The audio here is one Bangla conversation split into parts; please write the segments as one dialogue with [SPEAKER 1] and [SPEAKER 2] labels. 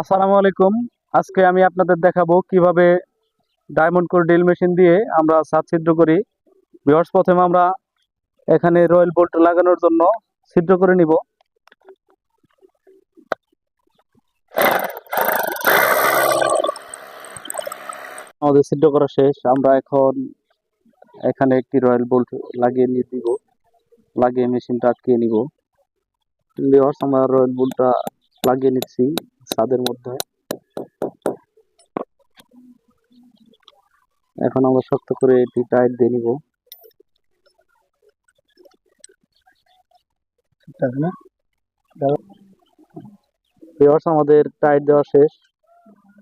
[SPEAKER 1] আসসালামু আলাইকুম। আজকে আমি আপনাদের দেখাবো কীভাবে ডায়মন্ড কোর ড্রিল মেশিন দিয়ে আমরা ছাদ ছিদ্র করি। ভিউয়ার্স প্রথমে আমরা এখানে রয়েল বোল্ট লাগানোর জন্য ছিদ্র করে নিব। আমাদের ছিদ্র করা শেষ। আমরা এখন এখানে একটি রয়্যাল বোল্ট লাগিয়ে নিয়ে দিব। লাগিয়ে মেশিনটা আটকিয়ে নিব। আমরা রয়্যাল বোল্টটা লাগিয়ে নিচ্ছি। ছাদের মধ্যে। এখন আমরা শক্ত করে এটি টাইট দিয়ে নিব। আমাদের টাইট দেওয়া শেষ।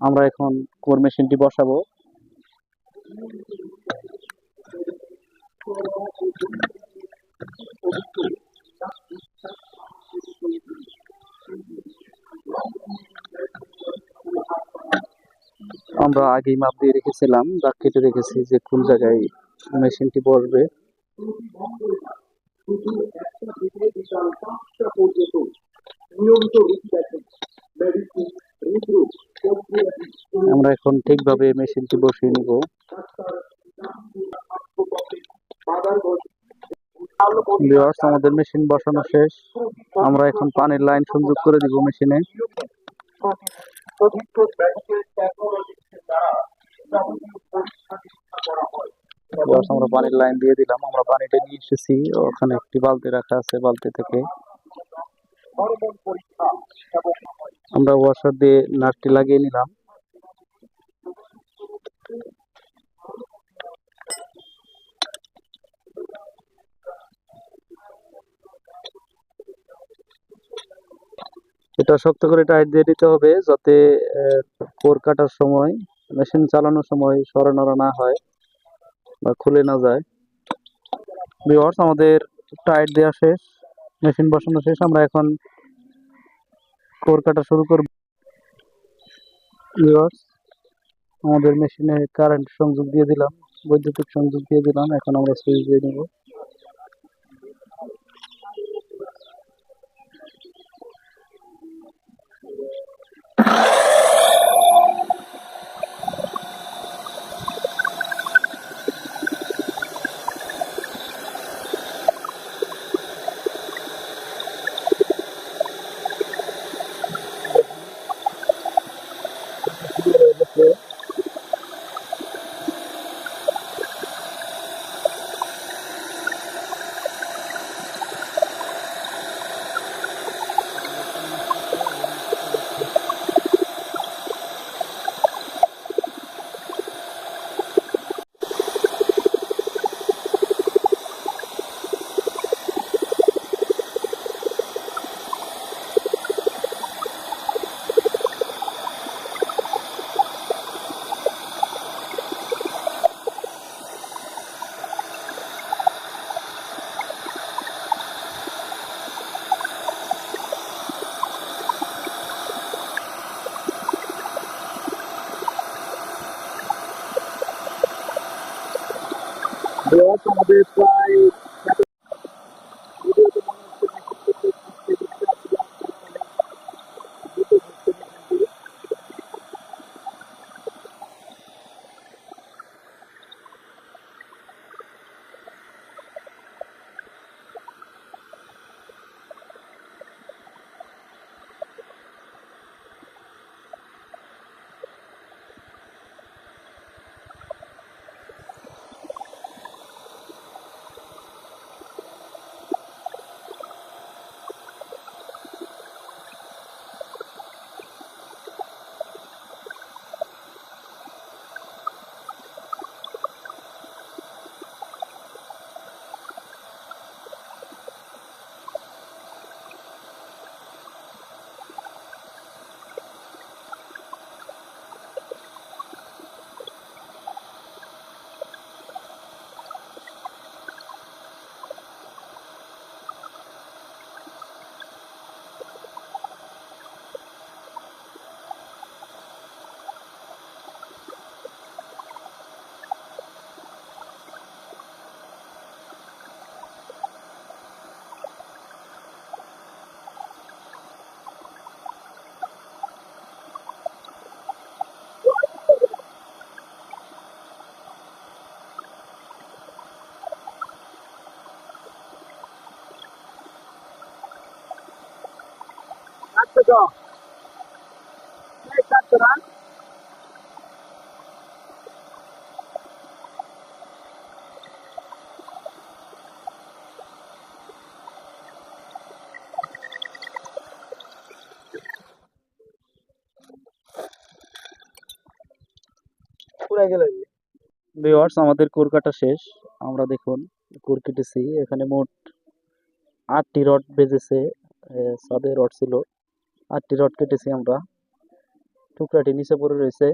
[SPEAKER 1] আমরা এখন কোর মেশিনটি বসাবো। আমরা আগেই মাপ দিয়ে রেখেছিলাম, দাগ কেটে রেখেছি যে কোন জায়গায় মেশিনটি বসবে। আমরা এখন ঠিকভাবে মেশিনটি বসিয়ে নিব। আমাদের মেশিন বসানো শেষ। আমরা এখন পানির লাইন সংযোগ করে দিব মেশিনে। ভিউয়ার্স আমরা পানির লাইন দিয়ে দিলাম, আমরা পানিটা নিয়ে এসেছি, ওখানে একটি বালতি রাখা আছে বালতি থেকে। আমরা ওয়াশার দিয়ে নাটটি লাগিয়ে নিলাম। এটা শক্ত করে টাইট দিয়ে দিতে হবে যাতে কোর কাটার সময়, মেশিন চালানোর সময় সরানোরা না হয় বা খুলে না যায়। ভিউয়ার্স আমাদের টাইট দেওয়া শেষ, মেশিন বসানো শেষ, আমরা এখন কোর কাটা শুরু করব। ভিউয়ার্স আমাদের মেশিনে কারেন্ট সংযোগ দিয়ে দিলাম, বৈদ্যুতিক সংযোগ দিয়ে দিলাম, এখন আমরা সুইচ দিয়ে নেব। They also identify ভিউয়ার্স আমাদের প্রায় ভিউয়ার্স আমাদের কোর কাটা শেষ। আমরা দেখুন কোর কেটেছি। এখানে মোট আটটি রড বেজেছে সাদে রড ছিল। আটটি রড কেটেছি আমরা। টুকরাটি নিচে পড়ে রয়েছে।